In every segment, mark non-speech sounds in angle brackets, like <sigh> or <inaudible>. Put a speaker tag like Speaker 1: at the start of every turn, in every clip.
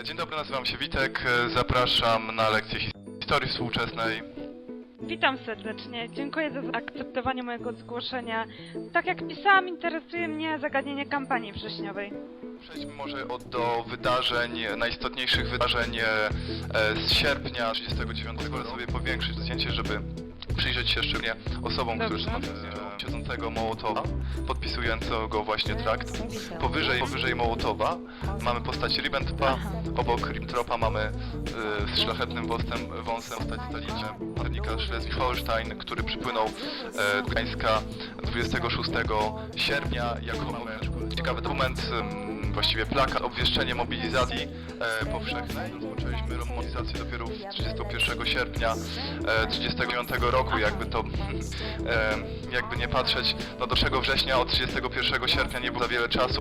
Speaker 1: E, Dzień dobry, nazywam się Witek. E, Zapraszam na lekcję his- historii współczesnej.
Speaker 2: Witam serdecznie. Dziękuję za zaakceptowanie mojego zgłoszenia. Tak jak pisałam, interesuje mnie zagadnienie kampanii wrześniowej.
Speaker 1: Przejdźmy może od, do wydarzeń, najistotniejszych wydarzeń e, z sierpnia 39. Pozwolę sobie powiększyć zdjęcie, żeby przyjrzeć się szczególnie osobom, które
Speaker 2: Dobrze.
Speaker 1: są na tym zdjęciu. Siedzącego Mołotowa, podpisującego właśnie trakt. Powyżej, powyżej Mołotowa mamy postać Ribbentropa, obok Ribbentropa mamy e, z szlachetnym wąsem, wąsem postać Stalina, pancernika Schleswig-Holstein, który przypłynął e, do Gdańska 26 sierpnia jako ciekawy dokument, właściwie plakat, obwieszczenie mobilizacji e, powszechnej. Rozpoczęliśmy mobilizację dopiero w 31 sierpnia e, 39 roku, jakby to <laughs> e, jakby nie patrzeć, no do 3 września od 31 sierpnia nie było za wiele czasu.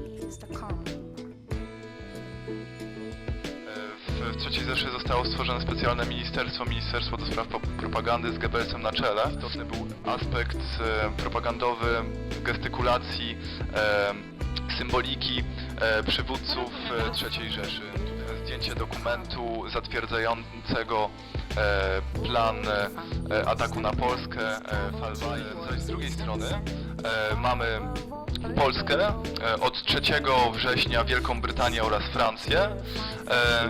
Speaker 1: W, w trzeciej Rzeszy zostało stworzone specjalne ministerstwo, Ministerstwo do Spraw Pro- Propagandy z Goebbelsem na czele. Istotny był aspekt e, propagandowy, gestykulacji, e, symboliki e, przywódców e, trzeciej Rzeszy. Zdjęcie dokumentu zatwierdzającego e, plan ataku na Polskę, Falwaj. Z drugiej strony mamy Polskę, od 3 września Wielką Brytanię oraz Francję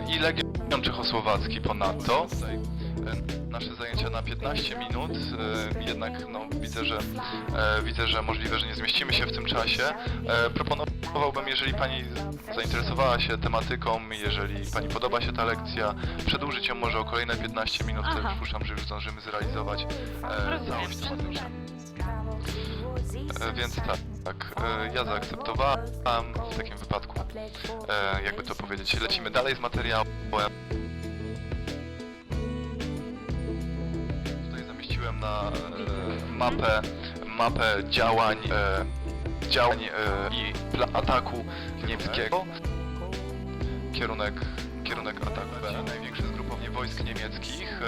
Speaker 1: i Legion Czechosłowacki ponadto. Nasze zajęcia na 15 minut, e, jednak no, widzę, że, e, widzę, że możliwe, że nie zmieścimy się w tym czasie. E, Proponowałbym, jeżeli Pani zainteresowała się tematyką, jeżeli Pani podoba się ta lekcja, przedłużyć ją może o kolejne 15 minut,
Speaker 2: Aha.
Speaker 1: przypuszczam, że już zdążymy zrealizować całość tematyczną. E, Więc tak, tak, ja zaakceptowałem w takim wypadku, jakby to powiedzieć, lecimy dalej z materiałem. Na e, mapę, mapę działań, e, działań e, i ataku niemieckiego. Kierunek, kierunek ataku B. Największe zgrupowanie wojsk niemieckich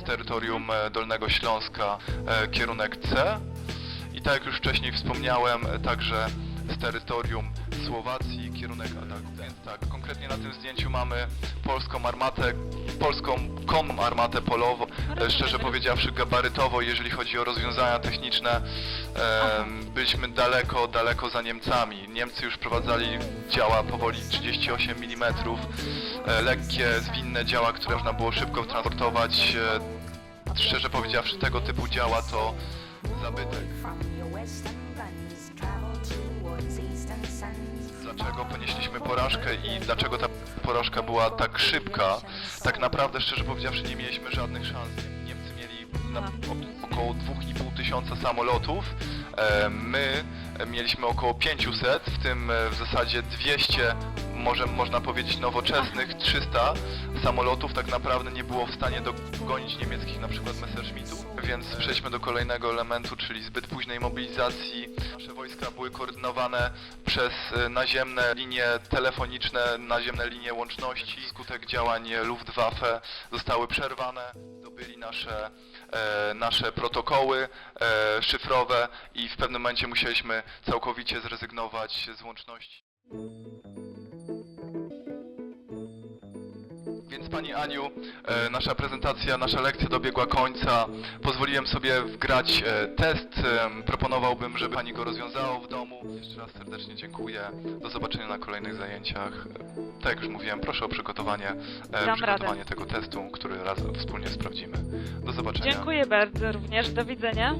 Speaker 1: z terytorium Dolnego Śląska, kierunek C. I tak jak już wcześniej wspomniałem, także z terytorium Słowacji kierunek ataku. Więc tak, konkretnie na tym zdjęciu mamy polską armatę, polską konną armatę polową, e, szczerze powiedziawszy gabarytowo, jeżeli chodzi o rozwiązania techniczne, byliśmy daleko, daleko za Niemcami. Niemcy już prowadzali działa powoli 38 mm, e, lekkie, zwinne działa, które można było szybko transportować. E, Szczerze powiedziawszy, tego typu działa to zabytek. Dlaczego ponieśliśmy porażkę i dlaczego ta porażka była tak szybka? Tak naprawdę, szczerze powiedziawszy, nie mieliśmy żadnych szans. Niemcy mieli na, około 2,5 tysiąca samolotów. E, my mieliśmy około 500, w tym e, w zasadzie 200, może można powiedzieć nowoczesnych, 300 samolotów tak naprawdę nie było w stanie dogonić niemieckich na przykład Messerschmittów. Więc przejdźmy do kolejnego elementu, czyli zbyt późnej mobilizacji. Nasze wojska były koordynowane przez e, naziemne linie telefoniczne, naziemne linie łączności. Skutek działań Luftwaffe zostały przerwane. Dobyli nasze, e, nasze protokoły e, szyfrowe i w pewnym momencie musieliśmy całkowicie zrezygnować z łączności. Więc Pani Aniu, e, nasza prezentacja, nasza lekcja dobiegła końca. Pozwoliłem sobie wgrać e, test. Em, proponowałbym, żeby Pani go rozwiązała w domu. Jeszcze raz serdecznie dziękuję. Do zobaczenia na kolejnych zajęciach. E, Tak jak już mówiłem, proszę o przygotowanie, e, przygotowanie tego testu, który razem wspólnie sprawdzimy. Do zobaczenia.
Speaker 2: Dziękuję bardzo również. Do widzenia.